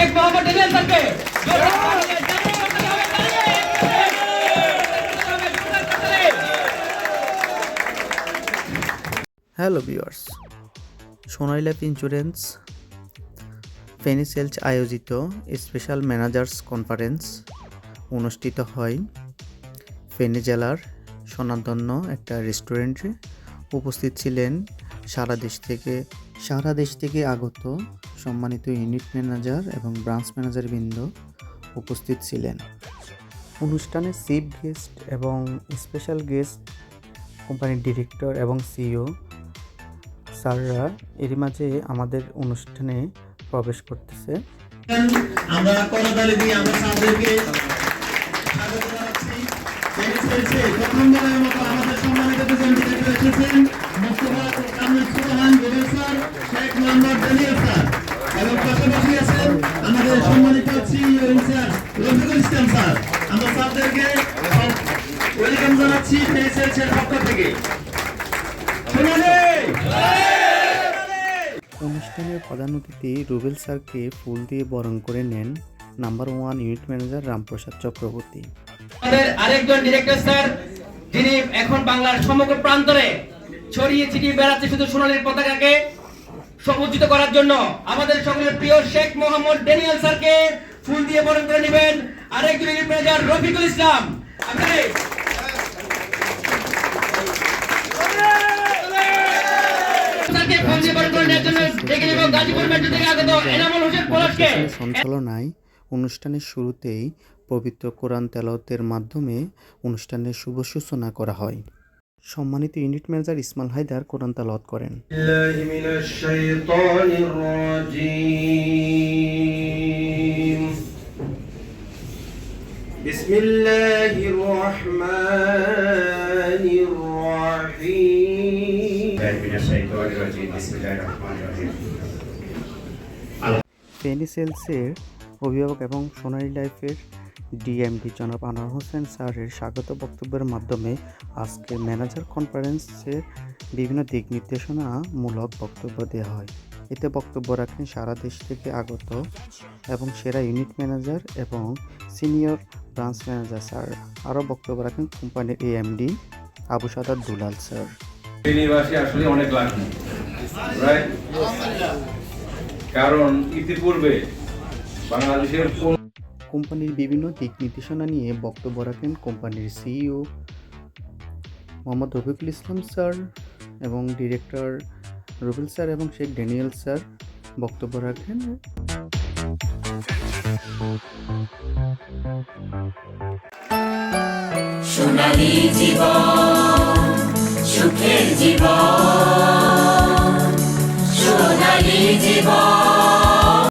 Sheikh Mohammad Daniel স্যারকে hello viewers Sonali life insurance ফেনিসেলস আয়োজিত special managers conference অনুষ্ঠিত হয় ফেনী জেলার স্বনামধন্য একটা রেস্টুরেন্টে। উপস্থিত ছিলেন সারা দেশ থেকে, সারা দেশ থেকে আগত সম্মানিত ইউনিট ম্যানেজার এবং ব্রাঞ্চ ম্যানেজার বৃন্দ উপস্থিত ছিলেন। অনুষ্ঠানে চিফ গেস্ট এবং স্পেশাল গেস্ট কোম্পানির ডিরেক্টর এবং সিইও স্যাররা এরই মাঝে আমাদের অনুষ্ঠানে প্রবেশ করতেছে। আমরা পক্ষ থেকে। অনুষ্ঠানের প্রধান অতিথি রুবেল স্যারকে ফুল দিয়ে বরণ করে নেন number one unit manager Ramprasad Chakraborty. আমাদের আরেকজন ডিরেক্টর স্যার যিনি এখন বাংলার সমগ্র প্রান্তরে ছড়িয়ে ছিটিয়ে বেড়াচ্ছে শুধু সোনালীর পতাকাকে সমুজ্জিত করার জন্য। আমাদের সকলের প্রিয় শেখ মোহাম্মদ ডেনিয়াল স্যারকে ফুল দিয়ে বরণ করে নেবেন আরেকজন ইউনিট ম্যানেজার রফিকুল ইসলাম। আপনি স্যারকে ফুল দিয়ে বরণ করে নেওয়ার জন্য ডেকে নেব গাজীপুর মেট্রো থেকে আগত এনামুল হোসেন পলাশকে অনুষ্ঠানের সঞ্চালনায় অনুষ্ঠানের শুরুতেই পবিত্র কোরআন তেলাওয়াতের মাধ্যমে অনুষ্ঠানের শুভ সূচনা করা হয় সম্মানিত ইউনিট ম্যানেজার ইসমাল হায়দার কোরআন তেলাওয়াত করেন الله من الشيطان الرجيم بسم الله الرحمن الرحيم الله من الشيطان الرجيم بسم الله الرحمن الرحيم ফেনি সেলসের অভিভাবক এবং সোনালী লাইফের ডিএমডি জনাব আনোয়ার হোসেন স্যারের স্বাগত বক্তব্যের মাধ্যমে আজকে ম্যানেজার কনফারেন্সের বিভিন্ন দিক নির্দেশনামূলক বক্তব্য দেওয়া হয়। এতে বক্তব্য রাখেন সারা দেশ থেকে আগত এবং সেরা ইউনিট ম্যানেজার এবং সিনিয়র ব্রাঞ্চ ম্যানেজার স্যার। আরও বক্তব্য রাখেন কোম্পানির এএমডি আবু সাদাত দুলাল স্যার। আসলে অনেক লাকি রাইট কারণ ইতিপূর্বে বাংলাদেশের কোন কোম্পানির বিভিন্ন দিক নির্দেশনা নিয়ে বক্তব্য রাখেন কোম্পানির সিইও মোহাম্মদ রফিকুল ইসলাম স্যার এবং ডিরেক্টর রবিল স্যার এবং শেখ ড্যানিয়েল স্যার বক্তব্য রাখেন। সোনালী জীবন সুখের জীবন। far.